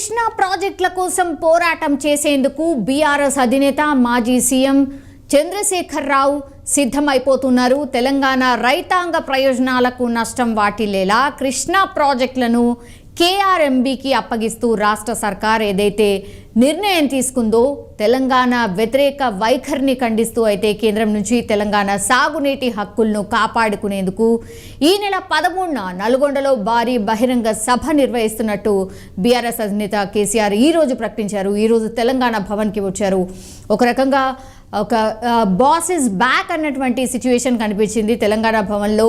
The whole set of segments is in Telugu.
కృష్ణా ప్రాజెక్టుల కోసం పోరాటం చేసేందుకు బీఆర్ఎస్ అధినేత మాజీ సీఎం చంద్రశేఖర్ రావు సిద్ధమైపోతున్నారు. తెలంగాణ రైతాంగ ప్రయోజనాలకు నష్టం వాటిల్లేలా కృష్ణా ప్రాజెక్టులను కేఆర్ఎంబీకి అప్పగిస్తూ రాష్ట్ర సర్కార్ ఏదైతే నిర్ణయం తీసుకుందో తెలంగాణ వ్యతిరేక వైఖరిని ఖండిస్తూ అయితే కేంద్రం నుంచి తెలంగాణ సాగునీటి హక్కులను కాపాడుకునేందుకు ఈ నెల పదమూడున నల్గొండలో భారీ బహిరంగ సభ నిర్వహిస్తున్నట్టు బీఆర్ఎస్ అధినేత కేసీఆర్ ఈ రోజు ప్రకటించారు. ఈరోజు తెలంగాణ భవన్కి వచ్చారు. ఒక రకంగా ఒక బాస్ ఇస్ బ్యాక్ అన్నటువంటి సిచ్యువేషన్ కనిపించింది. తెలంగాణ భవన్లో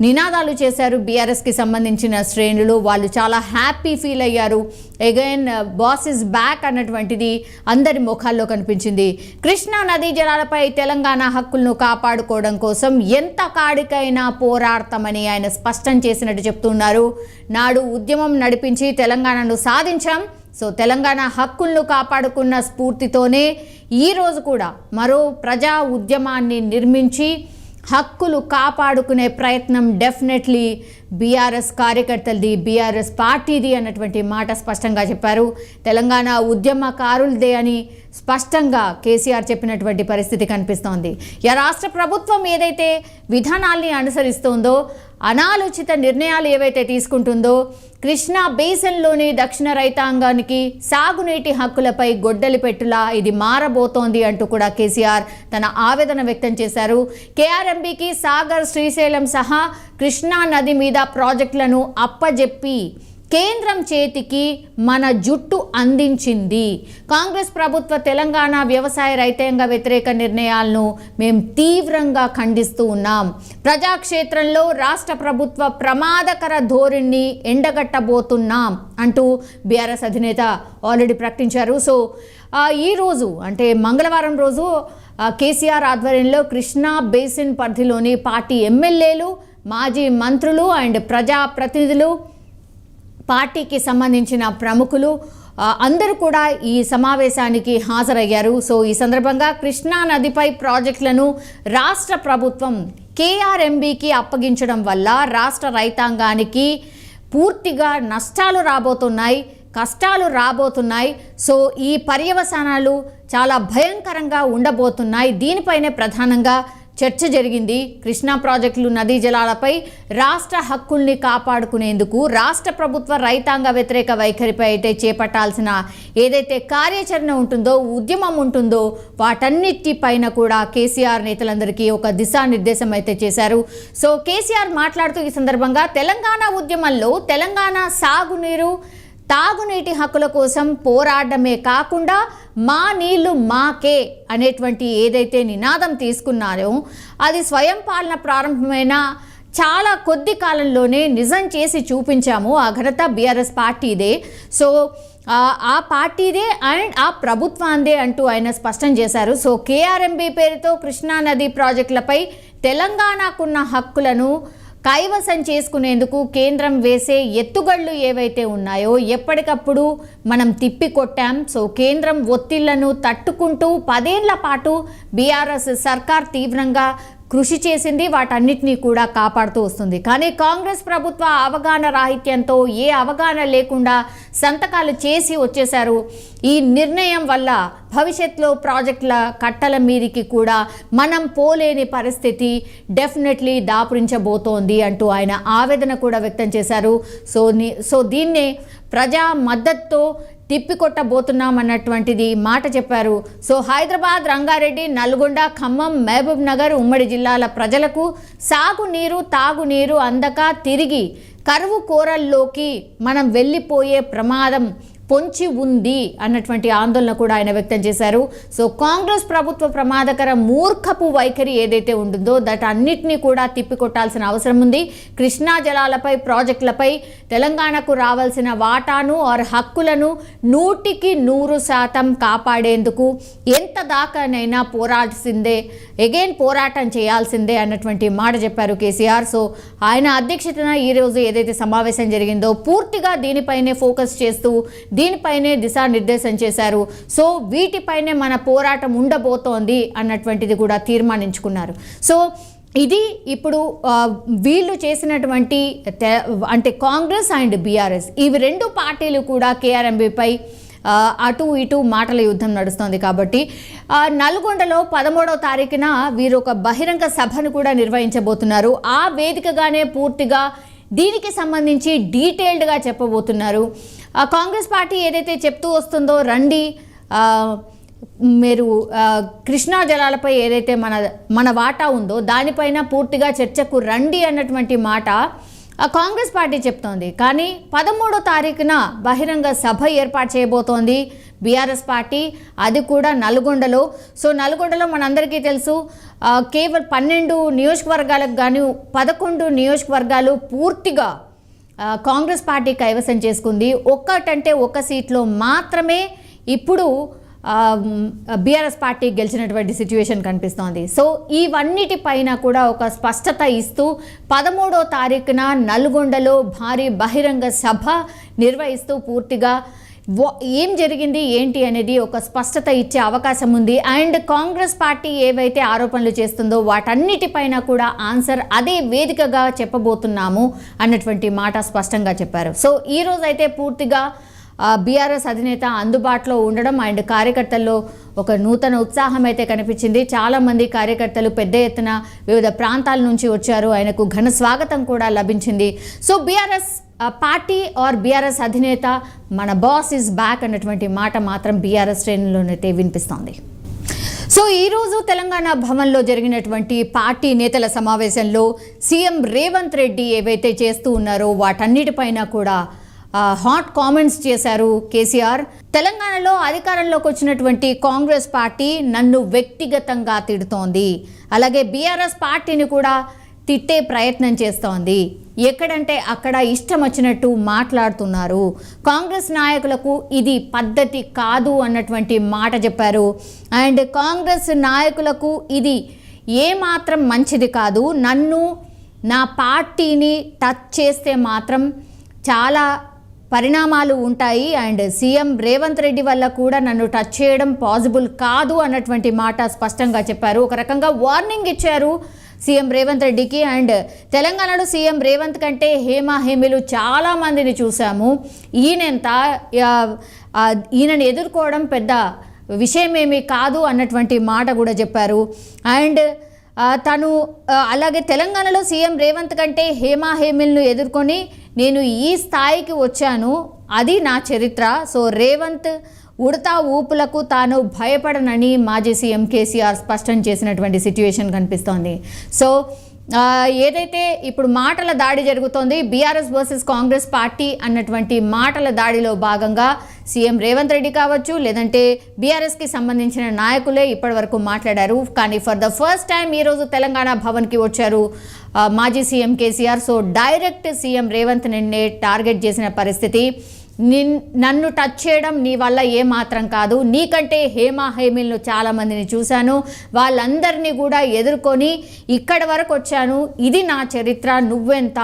నినాదాలు చేశారు. బీఆర్ఎస్కి సంబంధించిన శ్రేణులు వాళ్ళు చాలా హ్యాపీ ఫీల్ అయ్యారు. అగైన్ బాస్ ఇస్ బ్యాక్ అన్నటువంటిది అందరి ముఖాల్లో కనిపించింది. కృష్ణా నదీ జలాలపై తెలంగాణ హక్కులను కాపాడుకోవడం కోసం ఎంత కాడికైనా పోరాడతామని ఆయన స్పష్టం చేసినట్టు చెప్తున్నారు. నాడు ఉద్యమం నడిపించి తెలంగాణను సాధించాం. సో తెలంగాణ హక్కులను కాపాడుకున్న స్ఫూర్తితోనే ఈరోజు కూడా మరో ప్రజా ఉద్యమాన్ని నిర్మించి హక్కులు కాపాడుకునే ప్రయత్నం డెఫినెట్లీ బీఆర్ఎస్ కార్యకర్తలది బీఆర్ఎస్ పార్టీది అన్నటువంటి మాట స్పష్టంగా చెప్పారు. తెలంగాణ ఉద్యమకారులదే అని స్పష్టంగా కేసీఆర్ చెప్పినటువంటి పరిస్థితి కనిపిస్తోంది. ఇక రాష్ట్ర ప్రభుత్వం ఏదైతే విధానాల్ని అనుసరిస్తోందో అనాలోచిత నిర్ణయాలు ఏవైతే తీసుకుంటుందో కృష్ణా బేసన్లోని దక్షిణ రైతాంగానికి సాగునీటి హక్కులపై గొడ్డలి పెట్టులా ఇది మారబోతోంది అంటూ కూడా కేసీఆర్ తన ఆవేదన వ్యక్తం చేశారు. కేఆర్ఎంబీకి సాగర్ శ్రీశైలం సహా కృష్ణా నది మీద ప్రాజెక్టులను అప్పజెప్పి కేంద్రం చేతికి మన జుట్టు అందించింది. కాంగ్రెస్ ప్రభుత్వ తెలంగాణ వ్యవసాయ రైతాంగ వ్యతిరేక నిర్ణయాలను మేము తీవ్రంగా ఖండిస్తూ ఉన్నాం. ప్రజాక్షేత్రంలో రాష్ట్ర ప్రభుత్వ ప్రమాదకర ధోరణిని ఎండగట్టబోతున్నాం అంటూ బీఆర్ఎస్ అధినేత ఆల్రెడీ ప్రకటించారు. సో ఈరోజు ఈ రోజు అంటే మంగళవారం రోజు కేసీఆర్ ఆధ్వర్యంలో కృష్ణా బేసిన్ పరిధిలోని పార్టీ ఎమ్మెల్యేలు మాజీ మంత్రులు అండ్ ప్రజాప్రతినిధులు పార్టీకి సంబంధించిన ప్రముఖులు అందరూ కూడా ఈ సమావేశానికి హాజరయ్యారు. సో ఈ సందర్భంగా కృష్ణా నదిపై ప్రాజెక్టులను రాష్ట్ర ప్రభుత్వం కేఆర్ఎంబీకి అప్పగించడం వల్ల రాష్ట్ర రైతాంగానికి పూర్తిగా నష్టాలు రాబోతున్నాయి కష్టాలు రాబోతున్నాయి. సో ఈ పర్యవసానాలు చాలా భయంకరంగా ఉండబోతున్నాయి. దీనిపైనే ప్రధానంగా చర్చ జరిగింది. కృష్ణా ప్రాజెక్టులు నదీ జలాలపై రాష్ట్ర హక్కుల్ని కాపాడుకునేందుకు రాష్ట్ర ప్రభుత్వ రైతాంగ వ్యతిరేక వైఖరిపై అయితే చేపట్టాల్సిన ఏదైతే కార్యాచరణ ఉంటుందో ఉద్యమం ఉంటుందో వాటన్నిటిపైన కూడా కేసీఆర్ నేతలందరికీ ఒక దిశానిర్దేశం అయితే చేశారు. సో కేసీఆర్ మాట్లాడుతూ ఈ సందర్భంగా తెలంగాణ ఉద్యమంలో తెలంగాణ సాగునీరు తాగునీటి హక్కుల కోసం పోరాడమే కాకుండా మా నీళ్ళు మాకే అనేటువంటి ఏదైతే నినాదం తీసుకున్నారో అది స్వయం పాలన ప్రారంభమైన చాలా కొద్ది కాలంలోనే నిజం చేసి చూపించాము. ఆ ఘనత బీఆర్ఎస్ పార్టీదే. సో ఆ పార్టీదే అండ్ ఆ ప్రభుత్వాందే అంటూ ఆయన స్పష్టం చేశారు. సో కేఆర్ఎంబీ పేరుతో కృష్ణా నది ప్రాజెక్టులపై తెలంగాణకున్న హక్కులను కైవసం చేసుకునేందుకు కేంద్రం వేసే ఎత్తుగళ్ళు ఏవైతే ఉన్నాయో ఎప్పటికప్పుడు మనం తిప్పి కొట్టాం సో కేంద్రం ఒత్తిళ్ళను తట్టుకుంటూ పదేళ్ళ పాటు బీఆర్ఎస్ సర్కార్ తీవ్రంగా కృషి చేసింది వాటన్నిటినీ కూడా కాపాడుతూ వస్తుంది. కానీ కాంగ్రెస్ ప్రభుత్వ అవగాహన రాహిత్యంతో ఏ అవగాహన లేకుండా సంతకాలు చేసి వచ్చేశారు. ఈ నిర్ణయం వల్ల భవిష్యత్తులో ప్రాజెక్టుల కట్టల మీదికి కూడా మనం పోలేని పరిస్థితి డెఫినెట్లీ దాపురించబోతోంది అంటూ ఆయన ఆవేదన కూడా వ్యక్తం చేశారు. సో సో దీన్నే ప్రజా మద్దతుతో తిప్పికొట్టబోతున్నాం అన్నటువంటిది మాట చెప్పారు. సో హైదరాబాద్ రంగారెడ్డి నల్గొండ ఖమ్మం మహబూబ్ నగర్ ఉమ్మడి జిల్లాల ప్రజలకు సాగునీరు తాగునీరు అందక తిరిగి కరువు కూరల్లోకి మనం వెళ్ళిపోయే ప్రమాదం పొంచి ఉంది అన్నటువంటి ఆందోళన కూడా ఆయన వ్యక్తం చేశారు. సో కాంగ్రెస్ ప్రభుత్వ ప్రమాదకర మూర్ఖపు వైఖరి ఏదైతే ఉంటుందో దట్ అన్నిటినీ కూడా తిప్పికొట్టాల్సిన అవసరం ఉంది. కృష్ణా జలాలపై ప్రాజెక్టులపై తెలంగాణకు రావాల్సిన వాటాను ఆర్ హక్కులను నూటికి నూరు శాతం కాపాడేందుకు ఎంత దాకానైనా పోరాడాల్సిందే ఎగైన్ పోరాటం చేయాల్సిందే అన్నటువంటి మాట చెప్పారు కేసీఆర్. సో ఆయన అధ్యక్షతన ఈ రోజు ఏదైతే సమావేశం జరిగిందో పూర్తిగా దీనిపైనే ఫోకస్ చేస్తూ దీనిపైనే దిశానిర్దేశం చేశారు. సో వీటిపైనే మన పోరాటం ఉండబోతోంది అన్నటువంటిది కూడా తీర్మానించుకున్నారు. సో ఇది ఇప్పుడు వీళ్ళు చేసినటువంటి తె- అంటే కాంగ్రెస్ అండ్ బీఆర్ఎస్ ఇవి రెండు పార్టీలు కూడా కేఆర్ఎంబీపై అటు ఇటు మాటల యుద్ధం నడుస్తోంది కాబట్టి నల్గొండలో పదమూడవ తారీఖున వీరు ఒక బహిరంగ సభను కూడా నిర్వహించబోతున్నారు. ఆ వేదికగానే పూర్తిగా దీనికి సంబంధించి డీటెయిల్డ్గా చెప్పబోతున్నారు. ఆ, కాంగ్రెస్ పార్టీ ఏదైతే చెప్తూ వస్తుందో రండి మీరు కృష్ణా జలాలపై ఏదైతే మన మన వాటా ఉందో దానిపైన పూర్తిగా చర్చకు రండి అన్నటువంటి మాట ఆ కాంగ్రెస్ పార్టీ చెప్తోంది. కానీ పదమూడో తారీఖున బహిరంగ సభ ఏర్పాటు చేయబోతోంది. బీఆర్ఎస్ పార్టీ అది కూడా నల్గొండలో. సో నల్గొండలో మనందరికీ తెలుసు కేవలం పన్నెండు నియోజకవర్గాలకు గాను పదకొండు నియోజకవర్గాలు పూర్తిగా కాంగ్రెస్ పార్టీ కైవసం చేసుకుంది. ఒక్కటంటే ఒక్క సీట్లో మాత్రమే ఇప్పుడు బీఆర్ఎస్ పార్టీ గెలిచినటువంటి సిచ్యువేషన్ కనిపిస్తోంది. సో ఇవన్నిటిపైన కూడా ఒక స్పష్టత ఇస్తూ పదమూడో తారీఖున నల్గొండలో భారీ బహిరంగ సభ నిర్వహిస్తూ పూర్తిగా ఏం జరిగింది ఏంటి అనేది ఒక స్పష్టత ఇచ్చే అవకాశం ఉంది. అండ్ కాంగ్రెస్ పార్టీ ఏవైతే ఆరోపణలు చేస్తుందో వాటన్నిటిపైన కూడా ఆన్సర్ అదే వేదికగా చెప్పబోతున్నాము అన్నటువంటి మాట స్పష్టంగా చెప్పారు. సో ఈ రోజు అయితే పూర్తిగా బీఆర్ఎస్ అధినేత అందుబాటులో ఉండడం అండ్ కార్యకర్తల్లో ఒక నూతన ఉత్సాహం అయితే కనిపించింది. చాలామంది కార్యకర్తలు పెద్ద ఎత్తున వివిధ ప్రాంతాల నుంచి వచ్చారు. ఆయనకు ఘన స్వాగతం కూడా లభించింది. So BRS party or BRS అధినేత మన బాస్ ఇస్ బ్యాక్ అన్నటువంటి మాట మాత్రం బీఆర్ఎస్ శ్రేణుల్లోనైతే వినిపిస్తోంది. సో ఈరోజు తెలంగాణ భవన్లో జరిగినటువంటి పార్టీ నేతల సమావేశంలో సీఎం రేవంత్ రెడ్డి ఏవైతే చేస్తూ ఉన్నారో వాటన్నిటిపైన కూడా హాట్ కామెంట్స్ చేశారు కేసీఆర్. తెలంగాణలో అధికారంలోకి వచ్చినటువంటి కాంగ్రెస్ పార్టీ నన్ను వ్యక్తిగతంగా తిడుతోంది. అలాగే బీఆర్ఎస్ పార్టీని కూడా తిట్టే ప్రయత్నం చేస్తోంది. ఎక్కడంటే అక్కడ ఇష్టం వచ్చినట్టు మాట్లాడుతున్నారు. కాంగ్రెస్ నాయకులకు ఇది పద్ధతి కాదు అన్నటువంటి మాట చెప్పారు. అండ్ కాంగ్రెస్ నాయకులకు ఇది ఏమాత్రం మంచిది కాదు. నన్ను నా పార్టీని టచ్ చేస్తే మాత్రం చాలా పరిణామాలు ఉంటాయి. అండ్ సీఎం రేవంత్ రెడ్డి వల్ల కూడా నన్ను టచ్ చేయడం పాసిబుల్ కాదు అన్నటువంటి మాట స్పష్టంగా చెప్పారు. ఒక రకంగా వార్నింగ్ ఇచ్చారు. సీఎం రేవంత్ రెడ్డికి అండ్ తెలంగాణలో సీఎం రేవంత్ కంటే హేమా హేమిలు చాలా మందిని చూసాము. ఈయనంత ఈయనని ఎదుర్కోవడం పెద్ద విషయమేమీ కాదు అన్నటువంటి మాట కూడా చెప్పారు. అండ్ తను అలాగే తెలంగాణలో సీఎం రేవంత్ కంటే హేమా హేమిల్ను ఎదుర్కొని నేను ఈ స్థాయికి వచ్చాను. అది నా చరిత్ర. సో రేవంత్ ఉడతా ఊపులకు తాను భయపడనని మాజీ సీఎం కేసీఆర్ స్పష్టం చేసినటువంటి సిచ్యువేషన్ కనిపిస్తోంది. సో ఏదైతే ఇప్పుడు మాటల దాడి జరుగుతోంది బీఆర్ఎస్ వర్సెస్ కాంగ్రెస్ పార్టీ అన్నటువంటి మాటల దాడిలో భాగంగా సీఎం రేవంత్ రెడ్డి కావచ్చు లేదంటే బీఆర్ఎస్కి సంబంధించిన నాయకులే ఇప్పటివరకు మాట్లాడారు. కానీ ఫర్ ద ఫస్ట్ టైం ఈరోజు తెలంగాణ భవన్కి వచ్చారు మాజీ CM KCR. So direct CM Revanth నిన్నే టార్గెట్ చేసిన పరిస్థితి నిన్ నన్ను టచ్ చేయడం నీ వల్ల ఏమాత్రం కాదు. నీకంటే హేమా హేమిల్ను చాలామందిని చూశాను. వాళ్ళందరినీ కూడా ఎదుర్కొని ఇక్కడి వరకు వచ్చాను. ఇది నా చరిత్ర నువ్వెంత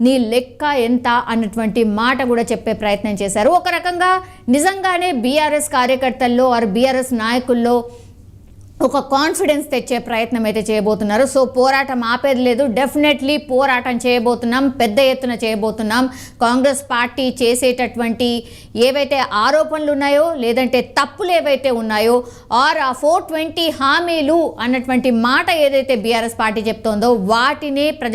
నీ లెక్క ఎంత అన్నటువంటి మాట కూడా చెప్పే ప్రయత్నం చేశారు. ఒక రకంగా నిజంగానే బీఆర్ఎస్ కార్యకర్తల్లో ఆర్ బీఆర్ఎస్ నాయకుల్లో ఒక కాన్ఫిడెన్స్ తెచ్చే ప్రయత్నం అయితే చేయబోతున్నారు. సో పోరాటం ఆపేది లేదు డెఫినెట్లీ పోరాటం చేయబోతున్నాం. పెద్ద ఎత్తున చేయబోతున్నాం. కాంగ్రెస్ పార్టీ చేసేటటువంటి ఏవైతే ఆరోపణలు ఉన్నాయో లేదంటే తప్పులు ఏవైతే ఉన్నాయో ఆర్ ఆ ఫోర్ ట్వంటీ హామీలు అన్నటువంటి మాట ఏదైతే బీఆర్ఎస్ పార్టీ చెప్తోందో వాటినే ప్రజ